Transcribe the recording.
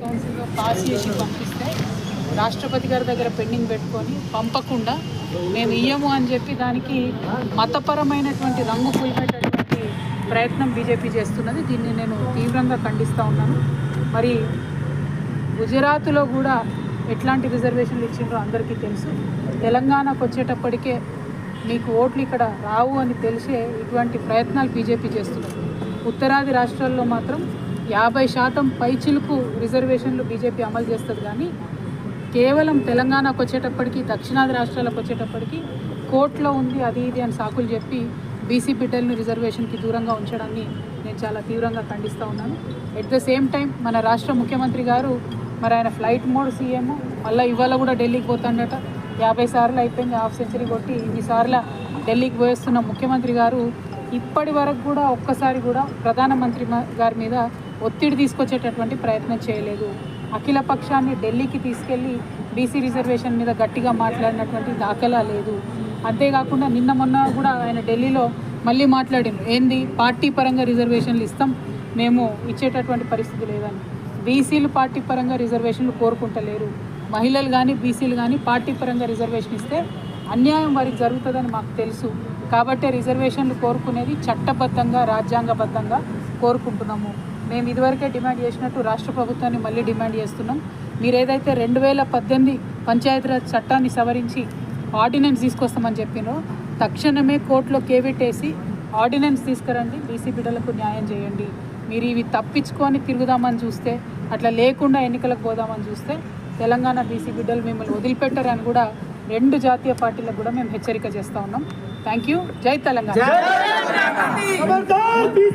కౌన్సిల్లో పాస్ చేసి పంపిస్తే రాష్ట్రపతి గారి దగ్గర పెండింగ్ పెట్టుకొని పంపకుండా మేము ఇయ్యము అని చెప్పి దానికి మతపరమైనటువంటి రంగు పులిపేటటువంటి ప్రయత్నం బీజేపీ చేస్తున్నది. దీన్ని నేను తీవ్రంగా ఖండిస్తూ ఉన్నాను. మరి గుజరాత్లో కూడా ఎట్లాంటి రిజర్వేషన్లు ఇచ్చిండ్రో అందరికీ తెలుసు. తెలంగాణకు వచ్చేటప్పటికే మీకు ఓట్లు ఇక్కడ రావు అని తెలిసే ఇటువంటి ప్రయత్నాలు బీజేపీ చేస్తున్నారు ఉత్తరాది రాష్ట్రాల్లో మాత్రం యాభై శాతం పైచిలుకు రిజర్వేషన్లు బీజేపీ అమలు చేస్తుంది కానీ కేవలం తెలంగాణకు వచ్చేటప్పటికి దక్షిణాది రాష్ట్రాలకు వచ్చేటప్పటికి కోర్టులో ఉంది అది ఇది అని సాకులు చెప్పి బీసీ బిడ్డలను రిజర్వేషన్కి దూరంగా ఉంచడాన్ని నేను చాలా తీవ్రంగా ఖండిస్తూ ఉన్నాను. ఎట్ ద సేమ్ టైం మన రాష్ట్ర ముఖ్యమంత్రి గారు మరి ఆయన ఫ్లైట్ మోడ్ సీఎం మళ్ళీ ఇవాళ కూడా ఢిల్లీకి పోతాడట. యాభై సార్లు అయిపోయింది హాఫ్ సెంచరీ కొట్టి ఇన్ని సార్ల ఢిల్లీకి పోయేస్తున్న ముఖ్యమంత్రి గారు ఇప్పటి వరకు కూడా ఒక్కసారి కూడా ప్రధానమంత్రి గారి మీద ఒత్తిడి తీసుకొచ్చేటటువంటి ప్రయత్నం చేయలేదు. అఖిల పక్షాన్ని ఢిల్లీకి తీసుకెళ్ళి బీసీ రిజర్వేషన్ మీద గట్టిగా మాట్లాడినటువంటి దాఖలా లేదు. అంతేకాకుండా నిన్న మొన్న కూడా ఆయన ఢిల్లీలో మళ్ళీ మాట్లాడింది ఏంది? పార్టీ పరంగా రిజర్వేషన్లు ఇస్తాం. మేము ఇచ్చేటటువంటి పరిస్థితి లేదని. బీసీలు పార్టీ పరంగా రిజర్వేషన్లు కోరుకుంటలేరు. మహిళలు కానీ బీసీలు కానీ పార్టీ పరంగా రిజర్వేషన్ ఇస్తే అన్యాయం వారికి జరుగుతుందని మాకు తెలుసు. కాబట్టి రిజర్వేషన్లు కోరుకునేది చట్టబద్ధంగా రాజ్యాంగబద్ధంగా కోరుకుంటున్నాము. మేము ఇదివరకే డిమాండ్ చేసినట్టు రాష్ట్ర ప్రభుత్వాన్ని మళ్ళీ డిమాండ్ చేస్తున్నాం. మీరు ఏదైతే రెండు వేల పద్దెనిమిది పంచాయతీరాజ్ చట్టాన్ని సవరించి ఆర్డినెన్స్ తీసుకొస్తామని చెప్పినో తక్షణమే కోర్టులో కేవిటేసి ఆర్డినెన్స్ తీసుకురండి బీసీ బిడ్డలకు న్యాయం చేయండి. మీరు ఇవి తప్పించుకొని తిరుగుదామని చూస్తే అట్లా లేకుండా ఎన్నికలకు పోదామని చూస్తే తెలంగాణ బీసీ బిడ్డలు మిమ్మల్ని వదిలిపెట్టారని కూడా రెండు జాతీయ పార్టీలకు కూడా మేము హెచ్చరిక చేస్తూ ఉన్నాం. Thank you. జై తెలంగాణ.